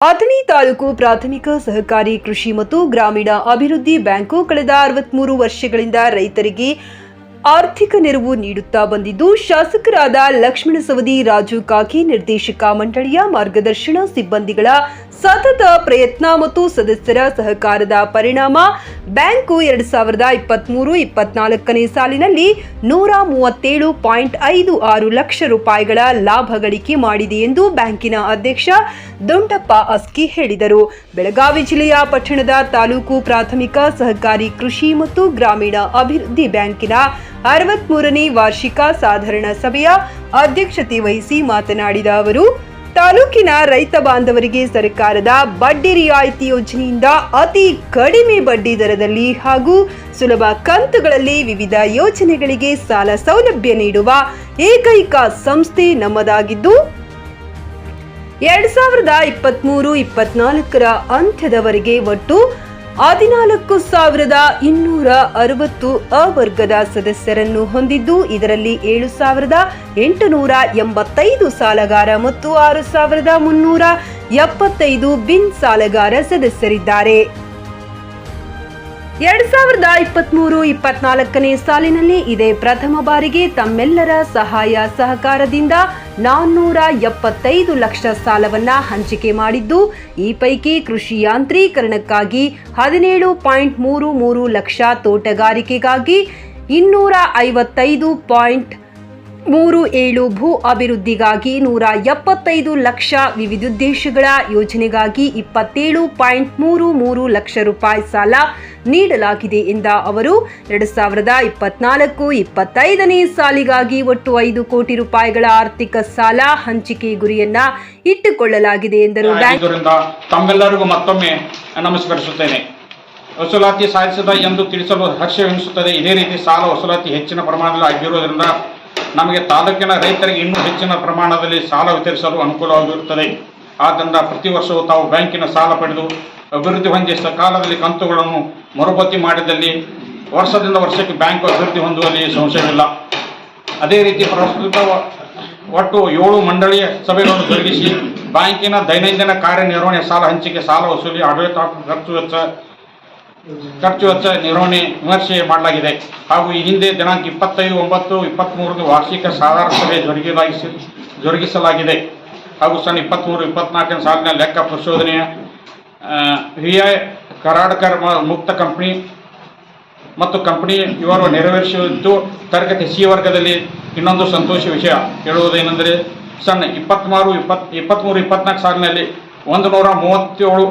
ಅಥಣಿ ತಾಲೂಕು ಪ್ರಾಥಮಿಕ ಸಹಕಾರಿ ಕೃಷಿ ಮತ್ತು ಗ್ರಾಮೀಣ ಅಭಿವೃದ್ಧಿ ಬ್ಯಾಂಕು ಕಳೆದ ಅರವತ್ಮೂರು ವರ್ಷಗಳಿಂದ ರೈತರಿಗೆ ಆರ್ಥಿಕ ನೆರವು ನೀಡುತ್ತಾ ಬಂದಿದ್ದು, ಶಾಸಕರಾದ ಲಕ್ಷ್ಮಣ ಸವದಿ, ರಾಜು ಕಾಕಿ, ನಿರ್ದೇಶಕ ಮಂಡಳಿಯ ಮಾರ್ಗದರ್ಶನ, ಸಿಬ್ಬಂದಿಗಳ ಸತತ ಪ್ರಯತ್ನ ಮತ್ತು ಸದಸ್ಯರ ಸಹಕಾರದ ಪರಿಣಾಮ ಬ್ಯಾಂಕು ಎರಡ್ ಸಾವಿರದ ಇಪ್ಪತ್ಮೂರು ಇಪ್ಪತ್ನಾಲ್ಕನೇ ಸಾಲಿನಲ್ಲಿ ನೂರ ಮೂವತ್ತೇಳು ಪಾಯಿಂಟ್ ಐದು ಆರು ಲಕ್ಷ ರೂಪಾಯಿಗಳ ಲಾಭ ಗಳಿಕೆ ಮಾಡಿದೆ ಎಂದು ಬ್ಯಾಂಕಿನ ಅಧ್ಯಕ್ಷ ದೊಂಡಪ್ಪ ಅಸ್ಕಿ ಹೇಳಿದರು. ಬೆಳಗಾವಿ ಜಿಲ್ಲೆಯ ಪಟ್ಟಣದ ತಾಲೂಕು ಪ್ರಾಥಮಿಕ ಸಹಕಾರಿ ಕೃಷಿ ಮತ್ತು ಗ್ರಾಮೀಣ ಅಭಿವೃದ್ಧಿ ಬ್ಯಾಂಕಿನ ಅರವತ್ಮೂರನೇ ವಾರ್ಷಿಕ ಸಾಧಾರಣ ಸಭೆಯ ಅಧ್ಯಕ್ಷತೆ ವಹಿಸಿ ಮಾತನಾಡಿದ ಅವರು, ತಾಲೂಕಿನ ರೈತ ಬಾಂಧವರಿಗೆ ಸರ್ಕಾರದ ಬಡ್ಡಿ ರಿಯಾಯಿತಿ ಯೋಜನೆಯಿಂದ ಅತಿ ಕಡಿಮೆ ಬಡ್ಡಿ ದರದಲ್ಲಿ ಹಾಗೂ ಸುಲಭ ಕಂತುಗಳಲ್ಲಿ ವಿವಿಧ ಯೋಜನೆಗಳಿಗೆ ಸಾಲ ಸೌಲಭ್ಯ ನೀಡುವ ಏಕೈಕ ಸಂಸ್ಥೆ ನಮ್ಮದಾಗಿದ್ದು, ಎರಡ್ ಸಾವಿರದ ಇಪ್ಪತ್ಮೂರು, ಇಪ್ಪತ್ನಾಲ್ಕರ ಅಂತ್ಯದವರೆಗೆ ಒಟ್ಟು ಹದಿನಾಲ್ಕು ಸಾವಿರದ ಇನ್ನೂರ ಅರವತ್ತು ಅವರ್ಗದ ಸದಸ್ಯರನ್ನು ಹೊಂದಿದ್ದು, ಇದರಲ್ಲಿ ಏಳು ಸಾವಿರದ ಎಂಟುನೂರ ಎಂಬತ್ತೈದು ಸಾಲಗಾರ ಮತ್ತು ಆರು ಸಾವಿರದ ಮುನ್ನೂರ ಎಪ್ಪತ್ತೈದು ಬಿನ್ ಸಾಲಗಾರ ಸದಸ್ಯರಿದ್ದಾರೆ. ಎರಡ್ ಸಾವಿರದ ಇಪ್ಪತ್ಮೂರು ಇಪ್ಪತ್ನಾಲ್ಕನೇ ಸಾಲಿನಲ್ಲಿ ಇದೇ ಪ್ರಥಮ ಬಾರಿಗೆ ತಮ್ಮೆಲ್ಲರ ಸಹಾಯ ಸಹಕಾರದಿಂದ ನಾನ್ನೂರ ಎಪ್ಪತ್ತೈದು ಲಕ್ಷ ಸಾಲವನ್ನ ಹಂಚಿಕೆ ಮಾಡಿದ್ದು, ಈ ಪೈಕಿ ಕೃಷಿ ಯಾಂತ್ರೀಕರಣಕ್ಕಾಗಿ ಹದಿನೇಳು ಪಾಯಿಂಟ್ ಮೂರು ಮೂರು ಲಕ್ಷ ತೋಟಗಾರಿಕೆಗಾಗಿ ಇನ್ನೂರ ಐವತ್ತೈದು ಪಾಯಿಂಟ್ ಮೂರು ಏಳು ಭೂ ಅಭಿವೃದ್ಧಿಗಾಗಿ ನೂರ ಎಪ್ಪತ್ತೈದು ಲಕ್ಷ ವಿವಿಧೋದ್ದೇಶಗಳ ಯೋಜನೆಗಾಗಿ ಇಪ್ಪತ್ತೇಳು ಪಾಯಿಂಟ್ ಮೂರು ಮೂರು ಲಕ್ಷ ರೂಪಾಯಿ ಸಾಲ ನೀಡಲಾಗಿದೆ ಎಂದ ಅವರು ಎರಡು ಸಾವಿರದ ಇಪ್ಪತ್ನಾಲ್ಕು ಇಪ್ಪತ್ತೈದನೇ ಸಾಲಿಗಾಗಿ ಒಟ್ಟು ಐದು ಕೋಟಿ ರೂಪಾಯಿಗಳ ಆರ್ಥಿಕ ಸಾಲ ಹಂಚಿಕೆ ಗುರಿಯನ್ನ ಇಟ್ಟುಕೊಳ್ಳಲಾಗಿದೆ ಎಂದರು. ತಮ್ಮೆಲ್ಲರಿಗೂ ಮತ್ತೊಮ್ಮೆ ನಮಸ್ಕರಿಸುತ್ತೇನೆ. ವಸೂಲಾತಿ ಸಾಧಿಸಿದ ಎಂದು ತಿಳಿಸಲು ಹರ್ಷವೆನಿಸುತ್ತದೆ ಇದೇ ರೀತಿ ಸಾಲ ವಸೂಲಾತಿ ಹೆಚ್ಚಿನ ಪ್ರಮಾಣದಲ್ಲಿ ಆಗಿರುವುದರಿಂದ ನಮಗೆ ತಾಲೂಕಿನ ರೈತರಿಗೆ ಇನ್ನೂ ಹೆಚ್ಚಿನ ಪ್ರಮಾಣದಲ್ಲಿ ಸಾಲ ವಿತರಿಸಲು ಅನುಕೂಲವಾಗಿರುತ್ತದೆ. ಆದ್ದರಿಂದ ಪ್ರತಿ ವರ್ಷವೂ ತಾವು ಬ್ಯಾಂಕಿನ ಸಾಲ ಪಡೆದು ಅಭಿವೃದ್ಧಿ ಹೊಂದಿ ಸಕಾಲದಲ್ಲಿ ಕಂತುಗಳನ್ನು ಮರುಪಾವತಿ ಮಾಡಿದಲ್ಲಿ ವರ್ಷದಿಂದ ವರ್ಷಕ್ಕೆ ಬ್ಯಾಂಕು ಅಭಿವೃದ್ಧಿ ಹೊಂದುವಲ್ಲಿ ಸಂಶಯವಿಲ್ಲ. ಅದೇ ರೀತಿ ಪ್ರಸ್ತುತ ಒಟ್ಟು ಏಳು ಮಂಡಳಿಯ ಸಭೆಗಳನ್ನು ಜರುಗಿಸಿ ಬ್ಯಾಂಕಿನ ದೈನಂದಿನ ಕಾರ್ಯನಿರ್ವಹಣೆ, ಸಾಲ ಹಂಚಿಕೆ, ಸಾಲ ವಸೂಲಿ, ಆಡಳಿತ ಖರ್ಚು ವೆಚ್ಚ ಖರ್ಚು ವೆಚ್ಚ ನಿರ್ವಹಣೆ ವಿಮರ್ಶೆ ಮಾಡಲಾಗಿದೆ. ಹಾಗೂ ಈ ಹಿಂದೆ ದಿನಾಂಕ ಇಪ್ಪತ್ತೈದು, ಒಂಬತ್ತು ಇಪ್ಪತ್ತ್ಮೂರಕ್ಕೆ ವಾರ್ಷಿಕ ಸಾಧಾರಣ ಸಭೆ ಜರುಗಿಲಾಗಿಸಿ ಜರುಗಿಸಲಾಗಿದೆ. ಹಾಗೂ ಸಣ್ಣ ಇಪ್ಪತ್ತ್ಮೂರು ಇಪ್ಪತ್ನಾಲ್ಕನೇ ಸಾಲಿನ ಲೆಕ್ಕ ಪರಿಶೋಧನೆಯ ವಿ ಐ ಕರಾಡ್ಕರ್ ಮುಕ್ತ ಕಂಪನಿ ಮತ್ತು ಕಂಪನಿ ಇವರು ನೆರವೇರಿಸಿದ್ದು ತರಗತಿ ಸಿ ವರ್ಗದಲ್ಲಿ ಇನ್ನೊಂದು ಸಂತೋಷ ವಿಷಯ ಹೇಳುವುದೇನೆಂದರೆ, ಸಣ್ಣ ಇಪ್ಪತ್ತ್ಮೂರು ಇಪ್ಪತ್ ಇಪ್ಪತ್ತ್ಮೂರು ಇಪ್ಪತ್ನಾಲ್ಕು ಸಾಲಿನಲ್ಲಿ ಒಂದು ನೂರ ಮೂವತ್ತೇಳು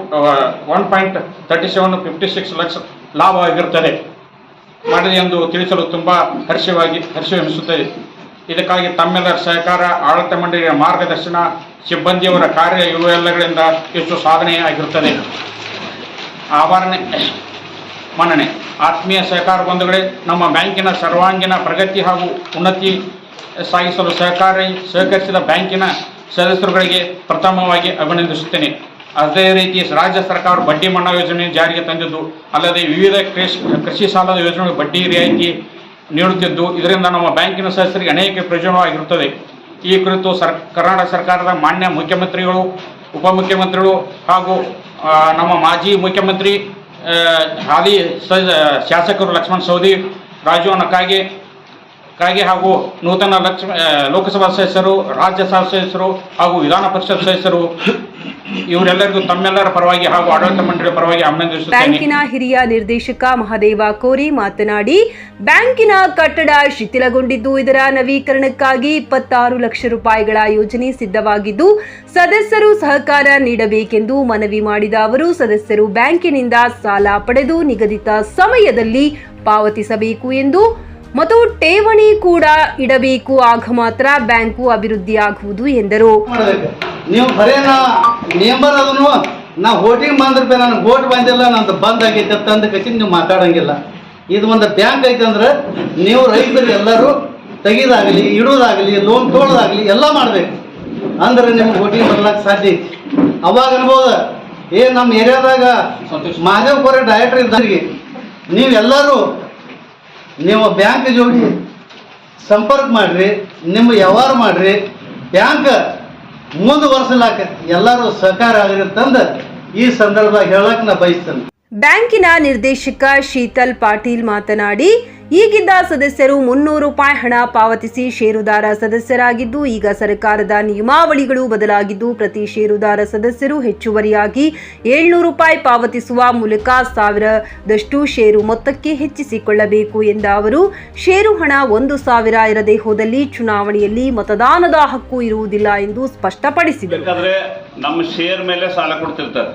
one point thirty seven fifty six lakh ಲಾಭವಾಗಿರುತ್ತದೆ. ಮಾಡಿದೆ ಎಂದು ತಿಳಿಸಲು ತುಂಬ ಹರ್ಷವಾಗಿ, ಹರ್ಷವೆನಿಸುತ್ತದೆ. ಇದಕ್ಕಾಗಿ ತಮ್ಮೆಲ್ಲರ ಸಹಕಾರ, ಆಡಳಿತ ಮಂಡಳಿಯ ಮಾರ್ಗದರ್ಶನ ಸಿಬ್ಬಂದಿಯವರ ಕಾರ್ಯ ಇವೆಲ್ಲಗಳಿಂದ ಹೆಚ್ಚು ಸಾಧನೆ ಆಗಿರುತ್ತದೆ. ಆಭರಣೆ, ಮನ್ನಣೆ, ಆತ್ಮೀಯ ಸಹಕಾರ ಬಂಧುಗಳೇ, ನಮ್ಮ ಬ್ಯಾಂಕಿನ ಸರ್ವಾಂಗೀಣ ಪ್ರಗತಿ ಹಾಗೂ ಉನ್ನತಿ ಸಾಗಿಸಲು ಸಹಕಾರಿ, ಸಹಕರಿಸಿದ ಬ್ಯಾಂಕಿನ ಸದಸ್ಯರುಗಳಿಗೆ ಪ್ರಥಮವಾಗಿ ಅಭಿನಂದಿಸುತ್ತೇನೆ. ಅದೇ ರೀತಿ ರಾಜ್ಯ ಸರ್ಕಾರ ಬಡ್ಡಿ ಮನ್ನಾ ಯೋಜನೆ ಜಾರಿಗೆ ತಂದಿದ್ದು, ಅಲ್ಲದೆ ವಿವಿಧ ಕೃಷಿ ಕೃಷಿ ಸಾಲದ ಯೋಜನೆಗಳು ಬಡ್ಡಿ ರಿಯಾಯಿತಿ ನೀಡುತ್ತಿದ್ದು, ಇದರಿಂದ ನಮ್ಮ ಬ್ಯಾಂಕಿನ ಸದಸ್ಯರಿಗೆ ಅನೇಕ ಪ್ರಯೋಜನವಾಗಿರುತ್ತದೆ. ಈ ಕುರಿತು ಸರ್, ಕರ್ನಾಟಕ ಸರ್ಕಾರದ ಮಾನ್ಯ ಮುಖ್ಯಮಂತ್ರಿಗಳು, ಉಪಮುಖ್ಯಮಂತ್ರಿಗಳು ಹಾಗೂ ನಮ್ಮ ಮಾಜಿ ಮುಖ್ಯಮಂತ್ರಿ ಹಾಲಿ ಶಾಸಕರು ಲಕ್ಷ್ಮಣ್ ಸವದಿ, ರಾಜು ಕಾಗೆ ಕಾಗೆ ಹಾಗೂ ನೂತನ ಲಕ್ಷ್ಮ ಲೋಕಸಭಾ ಸದಸ್ಯರು ರಾಜ್ಯಸಭಾ ಸದಸ್ಯರು ಹಾಗೂ ವಿಧಾನ ಪರಿಷತ್ ಸದಸ್ಯರು ಇವರೆಲ್ಲರಿಗೂ ತಮ್ಮೆಲ್ಲರ ಪರವಾಗಿ ಹಾಗೂ ಆಡಳಿತ ಮಂಡಳಿ ಪರವಾಗಿ ಬ್ಯಾಂಕಿನ ಹಿರಿಯ ನಿರ್ದೇಶಕ ಮಹದೇವ ಕೋರಿ ಮಾತನಾಡಿ, ಬ್ಯಾಂಕಿನ ಕಟ್ಟಡ ಶಿಥಿಲಗೊಂಡಿದ್ದು, ಇದರ ನವೀಕರಣಕ್ಕಾಗಿ ಇಪ್ಪತ್ತಾರು ಲಕ್ಷ ರೂಪಾಯಿಗಳ ಯೋಜನೆ ಸಿದ್ಧವಾಗಿದ್ದು, ಸದಸ್ಯರು ಸಹಕಾರ ನೀಡಬೇಕೆಂದು ಮನವಿ ಮಾಡಿದ ಅವರು, ಸದಸ್ಯರು ಬ್ಯಾಂಕಿನಿಂದ ಸಾಲ ಪಡೆದು ನಿಗದಿತ ಸಮಯದಲ್ಲಿ ಪಾವತಿಸಬೇಕು ಎಂದು ಮತ್ತು ಠೇವಣಿ ಕೂಡ ಇಡಬೇಕು. ಆಗ ಮಾತ್ರ ಬ್ಯಾಂಕು ಅಭಿವೃದ್ಧಿಯಾಗುವುದು ಎಂದರು. ನೀವು ಬರೇ ನಾ ಮೆಂಬರ್ ಅದನ್ನು ನಾ ಹೋಟಿಂಗ್ ಬಂದ್ರಪೆ ನನಗೆ ಓಟ್ ಬಂದಿಲ್ಲ ನಂದು ಬಂದ್ ಆಗೈತೆ ತಂದು ಕಸಿ ನೀವು ಮಾತಾಡಂಗಿಲ್ಲ. ಇದು ಒಂದು ಬ್ಯಾಂಕ್ ಐತೆ ಅಂದ್ರೆ ನೀವು ರೈತರು ಎಲ್ಲರೂ ತೆಗಿದಾಗಲಿ ಇಡೋದಾಗಲಿ ಲೋನ್ ತೊಗೊಳೋದಾಗಲಿ ಎಲ್ಲ ಮಾಡಬೇಕು. ಅಂದ್ರೆ ನಿಮ್ಗೆ ಹೋಟಿಂಗ್ ಬರ್ಲಕ್ಕೆ ಸಾಧ್ಯ ಐತಿ. ಅವಾಗ ಅನ್ಬೋದ ಏ ನಮ್ಮ ಏರಿಯಾದಾಗ ಮಹಾದೇವ್ ಕೋರೆ ಡೈರೆಕ್ಟರ್ ಇದ್ದವ್ರಿಗೆ ನೀವೆಲ್ಲರೂ ನೀವು ಬ್ಯಾಂಕ್ ಜೋಡಿ ಸಂಪರ್ಕ ಮಾಡ್ರಿ ನಿಮ್ಮ ವ್ಯವಹಾರ ಮಾಡ್ರಿ. ಬ್ಯಾಂಕ್ ಮುಂದುವರ್ಸಲಾಕ ಎಲ್ಲರೂ ಸಹಕಾರ ಆಗಿರುತ್ತಂದ ಈ ಸಂದರ್ಭ ಹೇಳಕ್ ನಾ ಬಯಸ್ತೇನೆ. ಬ್ಯಾಂಕಿನ ನಿರ್ದೇಶಕ ಶೀತಲ್ ಪಾಟೀಲ್ ಮಾತನಾಡಿ ಈಗಿದ್ದ ಸದಸ್ಯರು ಮುನ್ನೂರು ರೂಪಾಯಿ ಹಣ ಪಾವತಿಸಿ ಷೇರುದಾರ ಸದಸ್ಯರಾಗಿದ್ದು, ಈಗ ಸರ್ಕಾರದ ನಿಯಮಾವಳಿಗಳು ಬದಲಾಗಿದ್ದು, ಪ್ರತಿ ಷೇರುದಾರ ಸದಸ್ಯರು ಹೆಚ್ಚುವರಿಯಾಗಿ ಏಳ್ನೂರು ರೂಪಾಯಿ ಪಾವತಿಸುವ ಮೂಲಕ ಸಾವಿರದಷ್ಟು ಷೇರು ಮೊತ್ತಕ್ಕೆ ಹೆಚ್ಚಿಸಿಕೊಳ್ಳಬೇಕು ಎಂದ ಅವರು, ಷೇರು ಹಣ ಒಂದು ಸಾವಿರ ಇರದೆ ಹೋದಲ್ಲಿ ಚುನಾವಣೆಯಲ್ಲಿ ಮತದಾನದ ಹಕ್ಕು ಇರುವುದಿಲ್ಲ ಎಂದು ಸ್ಪಷ್ಟಪಡಿಸಿದರು. ನಮ್ಮ ಶೇರ್ ಮೇಲೆ ಸಾಲ ಕೊಡ್ತಿರ್ತಾರೆ.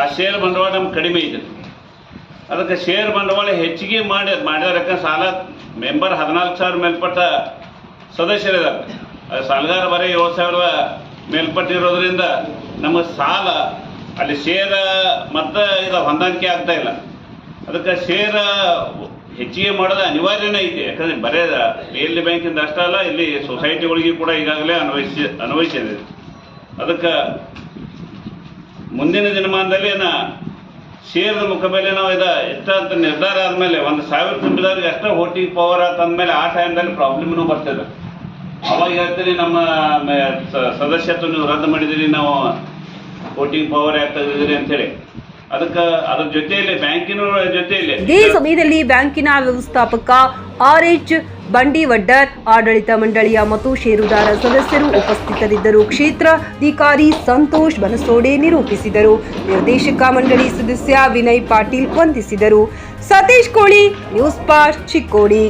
ಆ ಶೇರ್ ಬಂಡವಾಳ ಕಡಿಮೆ ಇದೆ. ಅದಕ್ಕೆ ಷೇರ್ ಬಂಡವಾಳ ಹೆಚ್ಚಿಗೆ ಮಾಡಿ ಮಾಡಿದಾರೆ ಸಾಲ ಮೆಂಬರ್ ಹದಿನಾಲ್ಕು ಸಾವಿರ ಮೇಲ್ಪಟ್ಟ ಸದಸ್ಯರಿದ್ದಾರೆ ಅದು ಸಾಲಗಾರ ಬರೀ ಏಳು ಸಾವಿರದ ಮೇಲ್ಪಟ್ಟಿರೋದ್ರಿಂದ ನಮ್ಮ ಸಾಲ, ಅಲ್ಲಿ ಷೇರ ಮತ್ತೆ ಇದು ಹೊಂದಾಣಿಕೆ ಆಗ್ತಾ ಇಲ್ಲ. ಅದಕ್ಕೆ ಷೇರ ಹೆಚ್ಚಿಗೆ ಮಾಡೋದು ಅನಿವಾರ್ಯನೇ ಇದೆ. ಯಾಕಂದ್ರೆ ಬರೇ ಎಲ್ಲಿ ಬ್ಯಾಂಕಿಂದ ಅಷ್ಟೇ ಅಲ್ಲ, ಇಲ್ಲಿ ಸೊಸೈಟಿಗಳಿಗೆ ಕೂಡ ಈಗಾಗಲೇ ಅನ್ವಯಿಸಿ, ಅನ್ವಯಿಸಿದೆ. ಅದಕ್ಕೆ ಮುಂದಿನ ದಿನಮಾನದಲ್ಲಿ ನಾ ಮುಖ ಮೇಲೆ ನಾವು ಇದ ಎಷ್ಟ ಅಂತ ನಿರ್ಧಾರ ಆದಮೇಲೆ ಒಂದು ಸಾವಿರ ತುಂಬಿದವ್ರಿಗೆ ಎಷ್ಟೋ ವೋಟಿಂಗ್ ಪವರ್ ಆತಂದ್ಮೇಲೆ ಆ ಟೈಮ್ದಲ್ಲಿ ಪ್ರಾಬ್ಲಮ್ನು ಬರ್ತದೆ. ಅವಾಗ ಹೇಳ್ತೀನಿ ನಮ್ಮ ಸದಸ್ಯತ್ವ ನೀವು ರದ್ದು ಮಾಡಿದಿರಿ ನಾವು ವೋಟಿಂಗ್ ಪವರ್ ಯಾಕೆ ಅಂತೇಳಿ ಅದಕ್ಕೆ ಅದ್ರ ಜೊತೆಯಲ್ಲಿ ಬ್ಯಾಂಕಿನ ಜೊತೆಯಲ್ಲಿ ಇದೇ ಸಮಯದಲ್ಲಿ ಬ್ಯಾಂಕಿನ ವ್ಯವಸ್ಥಾಪಕ ಆರ್ ಎಚ್ ಬಂಡಿವಡ್ಡರ್ ಆಡಳಿತ ಮಂಡಳಿಯ ಮತ್ತು ಷೇರುದಾರ ಸದಸ್ಯರು ಉಪಸ್ಥಿತರಿದ್ದರು. ಕ್ಷೇತ್ರಾಧಿಕಾರಿ ಸಂತೋಷ್ ಬನಸೋಡೆ ನಿರೂಪಿಸಿದರು. ನಿರ್ದೇಶಕ ಮಂಡಳಿ ಸದಸ್ಯ ವಿನಯ್ ಪಾಟೀಲ್ ವಂದಿಸಿದರು. ಸತೀಶ್ ಕೋಳಿ, ನ್ಯೂಸ್ ಪಾಸ್ಟ್ ಚಿಕ್ಕೋಡಿ.